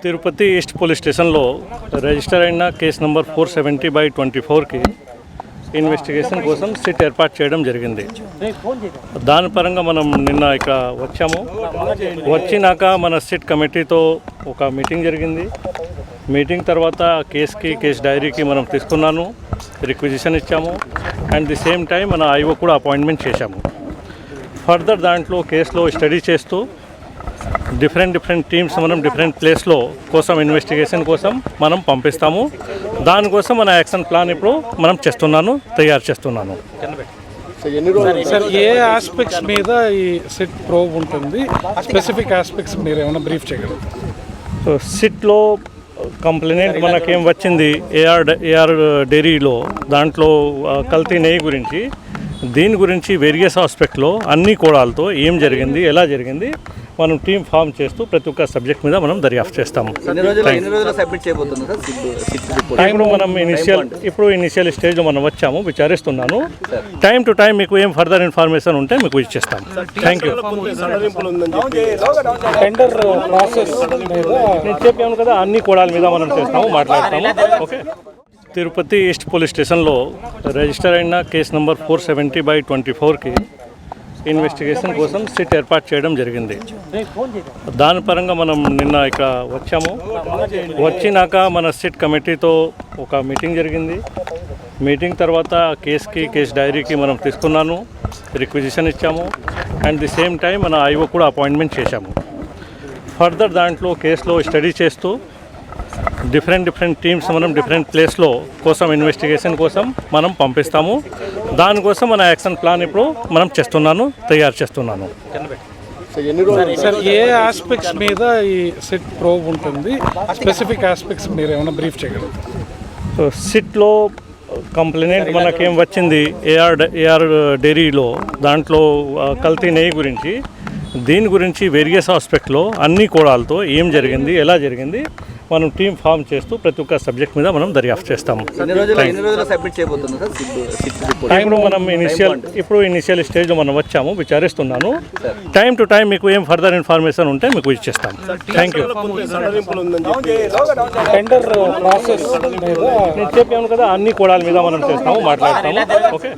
Tirupati east police స్టేషన్లో register అయిన case number four seventy by twenty ఫోర్కి ఇన్వెస్టిగేషన్ కోసం సిట్ ఏర్పాటు చేయడం జరిగింది. దాని పరంగా మనం నిన్న ఇక్కడ వచ్చాము. వచ్చినాక మన సిట్ కమిటీతో ఒక మీటింగ్ జరిగింది. మీటింగ్ తర్వాత కేసుకి కేసు డైరీకి మనం తీసుకున్నాను రిక్విజిషన్ ఇచ్చాము. అండ్ ది సేమ్ టైం మన ఐఓ కూడా అపాయింట్మెంట్ చేశాము. ఫర్దర్ దాంట్లో కేసులో స్టడీ చేస్తూ డిఫరెంట్ డిఫరెంట్ టీమ్స్ మనం డిఫరెంట్ ప్లేస్లో కోసం ఇన్వెస్టిగేషన్ కోసం మనం పంపిస్తాము. దానికోసం మన యాక్షన్ ప్లాన్ ఇప్పుడు మనం చేస్తున్నాను తయారు చేస్తున్నాను. సార్ ఏ ఆస్పెక్ట్స్ మీద ఈ సెట్ ప్రోబ్ ఉంటుంది? స్పెసిఫిక్ ఆస్పెక్ట్స్ మీరు ఏమైనా బ్రీఫ్ చేయగలరు? సో సిట్లో కంప్లైంట్ మనకేం వచ్చింది? ఏఆర్ ఏఆర్ డైరీలో దాంట్లో కల్తీ నెయ్యి గురించి దీని గురించి వేరియస్ ఆస్పెక్ట్లో అన్ని కోణాలతో ఏం జరిగింది ఎలా జరిగింది మనం టీం ఫామ్ చేస్తూ ప్రతి ఒక్క సబ్జెక్ట్ మీద మనం దర్యాప్తు చేస్తాము. ఇప్పుడు మనం ఇనిషియల్ ఇప్పుడు ఇనిషియల్ స్టేజ్లో మనం వచ్చాము విచారిస్తున్నాను. టైం టు టైం మీకు ఏం ఫర్దర్ ఇన్ఫర్మేషన్ ఉంటే మీకు ఇచ్చేస్తాం థ్యాంక్ యూ టెండర్ ప్రాసెస్ మీద నేను చెప్పాను కదా అన్ని కోణాల మీద మనం చేస్తాము మాట్లాడతాము. ఓకే తిరుపతి ఈస్ట్ పోలీస్ స్టేషన్లో రిజిస్టర్ అయిన case number four seventy by twenty ఫోర్కి ఇన్వెస్టిగేషన్ కోసం సిట్ ఏర్పాటు చేయడం జరిగింది. దాని పరంగా మనం నిన్న ఇక్కడ వచ్చాము. వచ్చినాక మన సిట్ కమిటీతో ఒక మీటింగ్ జరిగింది. మీటింగ్ తర్వాత కేసుకి కేసు డైరీకి మనం తీసుకున్నాను రిక్విజిషన్ ఇచ్చాము. అండ్ ది సేమ్ టైం మన ఐఓ కూడా అపాయింట్మెంట్ చేశాము. ఫర్దర్ దాంట్లో కేసులో స్టడీ చేస్తూ డిఫరెంట్ డిఫరెంట్ టీమ్స్ మనం డిఫరెంట్ ప్లేస్లో కోసం ఇన్వెస్టిగేషన్ కోసం మనం పంపిస్తాము. దానికోసం మన యాక్షన్ ప్లాన్ ఇప్పుడు మనం చేస్తున్నాను తయారు చేస్తున్నాను. సార్ ఏ ఆస్పెక్ట్స్ మీద ఈ సెట్ ప్రోబ్ ఉంటుంది? స్పెసిఫిక్ ఆస్పెక్ట్స్ మీరు ఏమైనా బ్రీఫ్ చేయగలరు? సో సిట్లో కంప్లైంట్ మనకేం వచ్చింది? ఏఆర్ ఏఆర్ డైరీలో దాంట్లో కల్తీ నెయ్యి గురించి. దీని గురించి వేరియస్ ఆస్పెక్ట్లో అన్ని కోణాలతో ఏం జరిగింది ఎలా జరిగింది మనం టీం ఫామ్ చేస్తూ ప్రతి ఒక్క సబ్జెక్ట్ మీద మనం దర్యాప్తు చేస్తాము ఇప్పుడు మనం ఇనిషియల్ ఇప్పుడు ఇనిషియల్ స్టేజ్లో మనం వచ్చాము విచారిస్తున్నాను. టైం టు టైం మీకు ఏం ఫర్దర్ ఇన్ఫర్మేషన్ ఉంటే మీకు ఇచ్చేస్తాం థ్యాంక్ యూ టెండర్ ప్రాసెస్ మీద నేను చెప్పాను కదా అన్ని కోణాల మీద మనం చేస్తాము మాట్లాడతాము. ఓకే